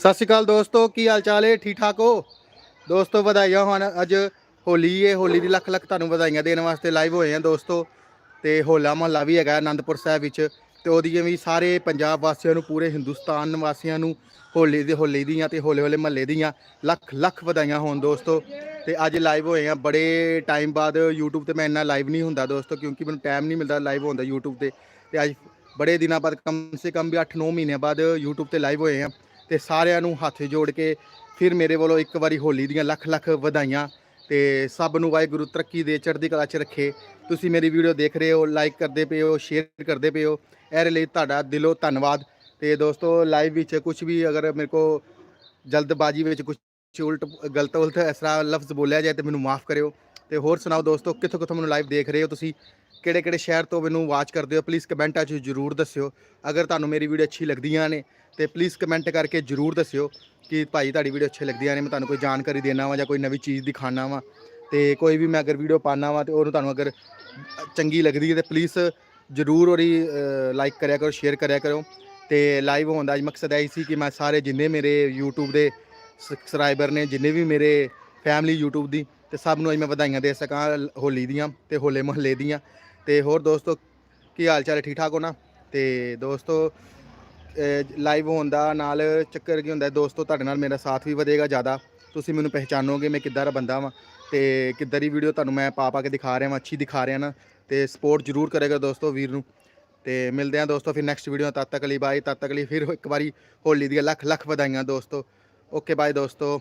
ਸਤਿ ਸ਼੍ਰੀ ਅਕਾਲ ਦੋਸਤੋ, ਕੀ ਹਾਲ ਚਾਲ ਹੈ ਠੀਕ ਠਾਕ ਹੋ? ਦੋਸਤੋ, ਵਧਾਈਆਂ ਹੋਣ। ਅੱਜ ਹੋਲੀ ਹੈ ਹੋਲੀ ਦੀ ਲੱਖ ਲੱਖ ਤੁਹਾਨੂੰ ਵਧਾਈਆਂ ਦੇਣ ਵਾਸਤੇ ਲਾਈਵ ਹੋਏ ਆ ਦੋਸਤੋ। ਤੇ ਹੋਲਾ ਮਹੱਲਾ ਵੀ ਹੈਗਾ ਆਨੰਦਪੁਰ ਸਾਹਿਬ ਵਿੱਚ। ਤੇ ਉਹਦੀਆਂ ਵੀ ਸਾਰੇ ਪੰਜਾਬ ਵਾਸੀਆਂ ਨੂੰ, ਪੂਰੇ ਹਿੰਦੁਸਤਾਨ ਵਾਸੀਆਂ ਨੂੰ ਹੋਲੀ ਦੇ, ਹੋਲੀ ਦੀਆਂ ਤੇ ਹੋਲੇ ਹੋਲੇ ਮਹੱਲੇ ਦੀਆਂ ਲੱਖ ਲੱਖ ਵਧਾਈਆਂ ਹੋਣ ਦੋਸਤੋ। ਤੇ ਅੱਜ ਲਾਈਵ ਹੋਏ ਆ। ਬੜੇ ਟਾਈਮ ਬਾਅਦ YouTube ਤੇ ਮੈਂ ਇੰਨਾ ਲਾਈਵ ਨਹੀਂ ਹੁੰਦਾ ਦੋਸਤੋ, ਕਿਉਂਕਿ ਮੈਨੂੰ ਟਾਈਮ ਨਹੀਂ ਮਿਲਦਾ ਲਾਈਵ ਹੁੰਦਾ YouTube ਤੇ। ਤੇ ਅੱਜ ਬੜੇ ਦਿਨਾਂ ਬਾਅਦ, ਕਮ ਸੇ ਕਮ ਵੀ 8-9 ਮਹੀਨਿਆਂ ਬਾਅਦ YouTube ਤੇ ਲਾਈਵ ਹੋਏ ਆ। ਤੇ ਸਾਰਿਆਂ ਨੂੰ ਹੱਥ ਜੋੜ ਕੇ ਫਿਰ ਮੇਰੇ ਵੱਲੋਂ ਇੱਕ ਵਾਰੀ ਹੋਲੀ ਦੀਆਂ ਲੱਖ ਲੱਖ ਵਧਾਈਆਂ ਤੇ ਸਭ ਨੂੰ ਵਾਹਿਗੁਰੂ ਤਰੱਕੀ ਦੇ, ਚੜ੍ਹਦੀ ਕਲਾ 'ਚ ਰੱਖੇ। ਤੁਸੀਂ ਮੇਰੀ ਵੀਡੀਓ ਦੇਖ ਰਹੇ ਹੋ ਲਾਈਕ ਕਰਦੇ ਪਏ ਹੋ ਸ਼ੇਅਰ ਕਰਦੇ ਪਏ ਹੋ। ਇਹਦੇ ਲਈ ਤੁਹਾਡਾ ਦਿਲੋਂ ਧੰਨਵਾਦ। ਤੇ ਦੋਸਤੋ ਲਾਈਵ ਵਿੱਚ ਕੁਝ ਵੀ ਅਗਰ ਮੇਰੇ ਕੋ ਜਲਦਬਾਜ਼ੀ ਵਿੱਚ ਕੁਝ ਉਲਟ, ਗਲਤ, ਉਲਟ ਇਸ ਤਰ੍ਹਾਂ ਲਫ਼ਜ਼ ਬੋਲਿਆ ਜਾਏ ਤੇ ਮੈਨੂੰ ਮਾਫ ਕਰਿਓ। ਤੇ ਹੋਰ ਸੁਣਾਓ ਦੋਸਤੋ, ਕਿੱਥੋਂ ਕਿੱਥੋਂ ਮੈਨੂੰ ਲਾਈਵ ਦੇਖ ਰਹੇ ਹੋ ਤੁਸੀਂ? ਕਿਹੜੇ ਕਿਹੜੇ ਸ਼ਹਿਰ ਤੋਂ ਮੈਨੂੰ ਵਾਚ ਕਰਦੇ ਹੋ ਪਲੀਜ਼ ਕਮੈਂਟਾਂ 'ਚ ਜ਼ਰੂਰ ਦੱਸਿਓ। ਅਗਰ ਤੁਹਾਨੂੰ ਮੇਰੀ ਵੀਡੀਓ ਅੱਛੀ ਲੱਗਦੀਆਂ ਨੇ, ਤੇ ਪਲੀਜ਼ ਕਮੈਂਟ ਕਰਕੇ ਜ਼ਰੂਰ ਦੱਸਿਓ ਕਿ ਭਾਈ ਤੁਹਾਡੀ ਵੀਡੀਓ ਅੱਛੀ ਲੱਗਦੀਆਂ ਨੇ, ਮੈਂ ਤੁਹਾਨੂੰ ਕੋਈ ਜਾਣਕਾਰੀ ਦੇਣਾ ਵਾ ਜਾਂ ਕੋਈ ਨਵੀਂ ਚੀਜ਼ ਦਿਖਾਣਾ ਵਾ। ਤੇ ਕੋਈ ਵੀ ਮੈਂ ਅਗਰ ਵੀਡੀਓ ਪਾਣਾ ਵਾ ਤੇ ਉਹਨੂੰ ਤੁਹਾਨੂੰ ਅਗਰ ਚੰਗੀ ਲੱਗਦੀ ਹੈ ਤੇ ਪਲੀਜ਼ ਜ਼ਰੂਰ ਉਹਦੀ ਲਾਈਕ ਕਰਿਆ ਕਰੋ ਸ਼ੇਅਰ ਕਰਿਆ ਕਰੋ। ਤੇ ਲਾਈਵ ਹੋਣ ਦਾ ਅੱਜ ਮਕਸਦ ਇਹ ਸੀ ਕਿ ਮੈਂ ਸਾਰੇ ਜਿੰਨੇ ਮੇਰੇ YouTube ਦੇ ਸਬਸਕ੍ਰਾਈਬਰ ਨੇ, ਜਿੰਨੇ ਵੀ ਮੇਰੇ ਫੈਮਿਲੀ YouTube ਦੀ, ਤੇ ਸਭ ਨੂੰ ਅੱਜ ਮੈਂ ਵਧਾਈਆਂ ਦੇ ਸਕਾਂ ਹੋਲੀ ਦੀਆਂ ਤੇ ਹੋਲੇ ਮਹੱਲੇ ਦੀਆਂ। ਤੇ ਹੋਰ ਦੋਸਤੋ, ਕੀ ਹਾਲ ਚਾਲ ਠੀਕ ਠਾਕ ਹੋ ਨਾ? ਤੇ ਦੋਸਤੋ ਲਾਈਵ ਹੋਣ ਦਾ ਨਾਲ ਚੱਕਰ ਕੀ ਹੁੰਦਾ ਦੋਸਤੋ, ਤੁਹਾਡੇ ਨਾਲ ਮੇਰਾ ਸਾਥ ਵੀ ਵਧੇਗਾ ਜ਼ਿਆਦਾ। ਤੁਸੀਂ ਮੈਨੂੰ ਪਹਿਚਾਨੋਗੇ ਮੈਂ ਕਿੱਦਾਂ ਦਾ ਬੰਦਾ ਵਾਂ ਤੇ ਕਿੱਦਾਂ ਦੀ ਵੀਡੀਓ ਤੁਹਾਨੂੰ ਮੈਂ ਪਾ ਪਾ ਕੇ ਦਿਖਾ ਰਿਹਾ ਵਾਂ, ਅੱਛੀ ਦਿਖਾ ਰਿਹਾ ਨਾ। ਤੇ ਸਪੋਰਟ ਜ਼ਰੂਰ ਕਰੇਗਾ ਦੋਸਤੋ ਵੀਰ ਨੂੰ। ਤੇ ਮਿਲਦੇ ਹਾਂ ਦੋਸਤੋ ਫਿਰ ਨੈਕਸਟ ਵੀਡੀਓ ਤਦ ਤੱਕ ਲਈ ਬਾਈ ਤਦ ਤੱਕ ਲਈ ਫਿਰ ਇੱਕ ਵਾਰੀ ਹੋਲੀ ਦੀਆਂ ਲੱਖ ਲੱਖ ਵਧਾਈਆਂ ਦੋਸਤੋ। ਓਕੇ ਬਾਏ ਦੋਸਤੋ।